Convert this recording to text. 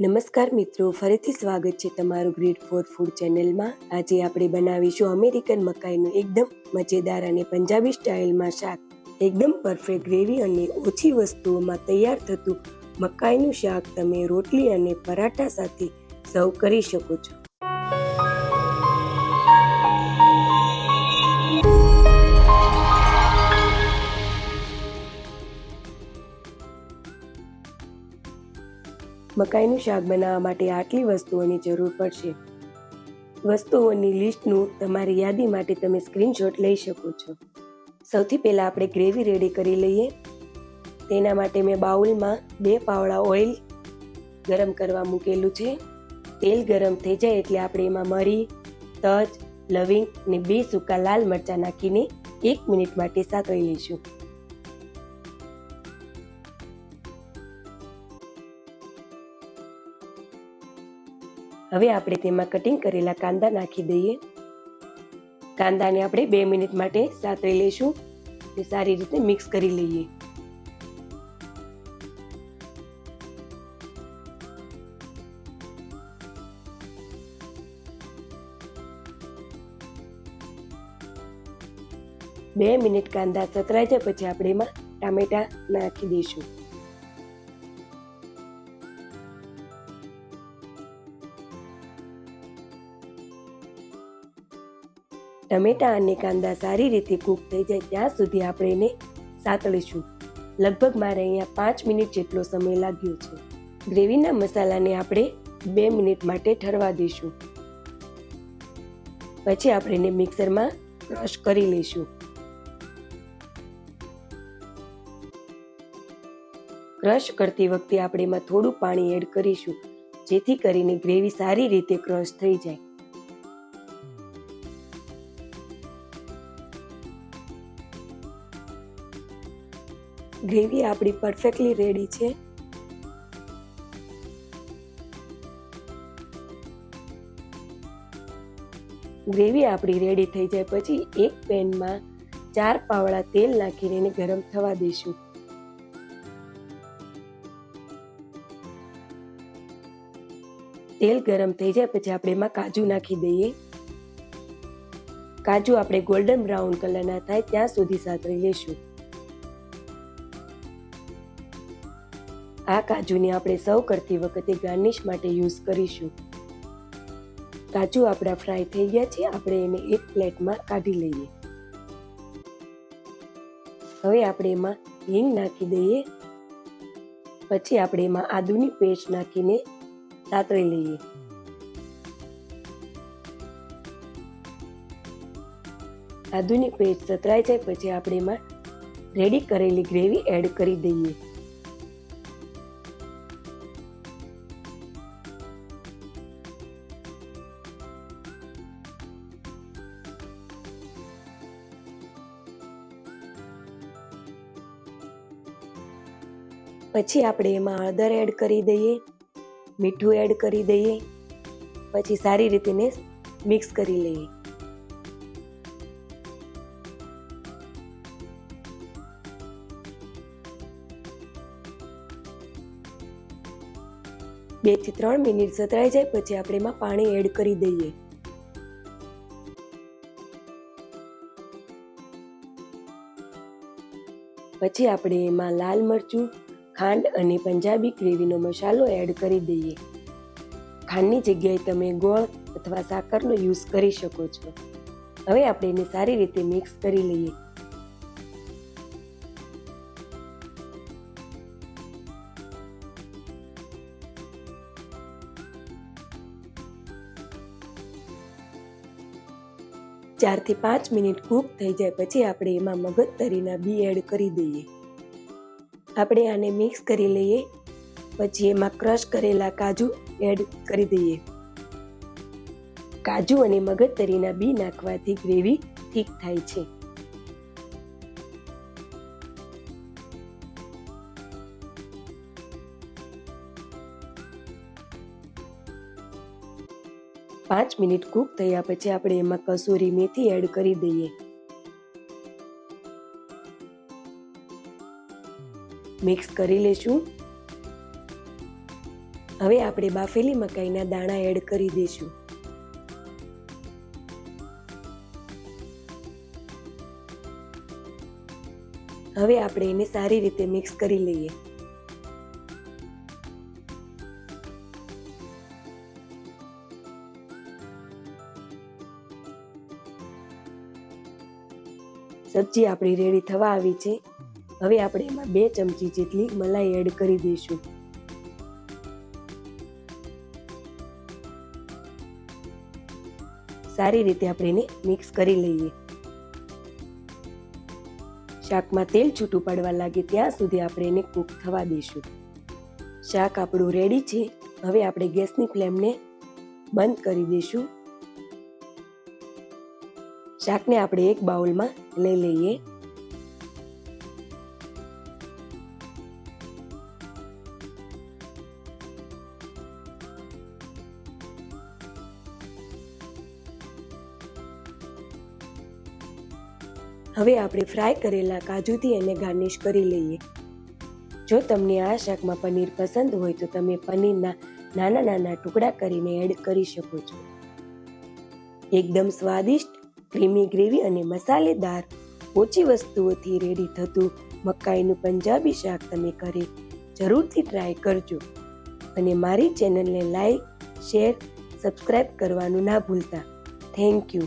નમસ્કાર મિત્રો, ફરીથી સ્વાગત છે તમારું ગ્રીડ ફોર ફૂડ ચેનલમાં. આજે આપણે બનાવીશું અમેરિકન મકાઈનું એકદમ મજેદાર અને પંજાબી સ્ટાઇલમાં શાક. એકદમ પરફેક્ટ ગ્રેવી અને ઓછી વસ્તુઓમાં તૈયાર થતું મકાઈનું શાક તમે રોટલી અને પરાઠા સાથે સર્વ કરી શકો છો. મકાઈનું શાક બનાવવા માટે આટલી વસ્તુઓની જરૂર પડશે. વસ્તુઓની લિસ્ટનું તમારી યાદી માટે તમે સ્ક્રીનશોટ લઈ શકો છો. સૌથી પહેલાં આપણે ગ્રેવી રેડી કરી લઈએ. તેના માટે મેં બાઉલમાં બે પાવડા ઓઇલ ગરમ કરવા મૂકેલું છે. તેલ ગરમ થઈ જાય એટલે આપણે એમાં મરી, તજ, લવિંગ અને બે સૂકા લાલ મરચાં નાખીને એક મિનિટ માટે સાતળી લઈશું. હવે આપણે તેમાં કટિંગ કરેલા કાંદા નાખી દઈએ. કાંદાને આપણે બે મિનિટ માટે સાતરી લઈશું. તે સારી રીતે મિક્સ કરી લઈએ. બે મિનિટ કાંદા સતરાઈ જાય પછી આપણે એમાં ટામેટા નાખી દઈશું. ટમેટા અને કાંદા સારી રીતે કૂક થઈ જાય ત્યાં સુધી આપણે એને સાતળીશું. લગભગ મારે અહીંયા પાંચ મિનિટ જેટલો સમય લાગ્યો છે. ગ્રેવીના મસાલાને આપણે બે મિનિટ માટે ઠરવા દઈશું. પછી આપણે એને મિક્સરમાં ક્રશ કરી લઈશું. ક્રશ કરતી વખતે આપણે એમાં થોડું પાણી એડ કરીશું, જેથી કરીને ગ્રેવી સારી રીતે ક્રશ થઈ જાય. ગ્રેવી આપણી પરફેક્ટલી રેડી છે. ગ્રેવી આપણી રેડી થઈ જાય પછી એક પેનમાં ચાર પાવડા તેલ નાખીને એને ગરમ થવા દઈશું. તેલ ગરમ થઈ જાય પછી આપણે એમાં કાજુ નાખી દઈએ. કાજુ આપણે ગોલ્ડન બ્રાઉન કલરના થાય ત્યાં સુધી સાતરી લેશું આ કાજુને આપણે સર્વ કરતી વખતે ગાર્નિશ માટે યુઝ કરીશું. કાજુ આપણા ફ્રાય થઈ ગયા છે, આપણે એને એક પ્લેટમાં કાઢી લઈએ. હવે આપણે એમાં હિંગ નાખી દઈએ. પછી આપણે એમાં આદુની પેસ્ટ નાખીને સાતળી લઈએ. આદુની પેસ્ટ સતરાઈ જાય, પછી આપણે એમાં રેડી કરેલી ગ્રેવી એડ કરી દઈએ. પછી આપણે એમાં હળદર એડ કરી દઈએ, મીઠું એડ કરી દઈએ, પછી સારી રીતે ને મિક્સ કરી લઈએ. બેથી ત્રણ મિનિટ સતરાઈ જાય, પછી આપણે એમાં પાણી એડ કરી દઈએ. પછી આપણે એમાં લાલ મરચું ખાંડ અને પંજાબી ગ્રેવીનો મસાલો એડ કરી દઈએ. ખાંડની જગ્યાએ તમે ગોળ અથવા સાકરનો યુઝ કરી શકો છો. હવે આપણે એને સારી રીતે મિક્સ કરી લઈએ. ચારથી પાંચ મિનિટ કૂક થઈ જાય પછી આપણે એમાં મગજ તરીના બી એડ કરી દઈએ. આપણે આને મિક્સ કરી લઈએ. પછી એમાં ક્રશ કરેલા કાજુ એડ કરી દઈએ. કાજુ અને મગજતરીના બી નાખવાથી ગ્રેવી ઠીક થાય છે. પાંચ મિનિટ કૂક થયા પછી આપણે એમાં કસૂરી મેથી એડ કરી દઈએ. મિક્સ કરી લેશું. હવે આપણે બાફેલી મકાઈના દાણા એડ કરી દઈશું. હવે આપણે એને સારી રીતે મિક્સ કરી લઈએ. સબ્જી આપણી રેડી થવા આવી છે. હવે આપણે એમાં બે ચમચી જેટલી મલાઈ એડ કરી દઈશું. સારી રીતે આપણે એને મિક્સ કરી લઈએ. શાકમાં તેલ છૂટું પાડવા લાગે ત્યાં સુધી આપણે એને કૂક થવા દઈશું. શાક આપણું રેડી છે. હવે આપણે ગેસની ફ્લેમને બંધ કરી દઈશું. શાકને આપણે એક બાઉલમાં લઈ લઈએ. હવે આપણે ફ્રાય કરેલા કાજુથી એને ગાર્નિશ કરી લઈએ. જો તમને આ શાકમાં પનીર પસંદ હોય તો તમે પનીરના નાના નાના ટુકડા કરીને એડ કરી શકો છો. એકદમ સ્વાદિષ્ટ ક્રીમી ગ્રેવી અને મસાલેદાર, ઓછી વસ્તુઓથી રેડી થતું મકાઈનું પંજાબી શાક તમે ઘરે જરૂરથી ટ્રાય કરજો. અને મારી ચેનલને લાઈક શેર સબસ્ક્રાઈબ કરવાનું ના ભૂલતા. Thank you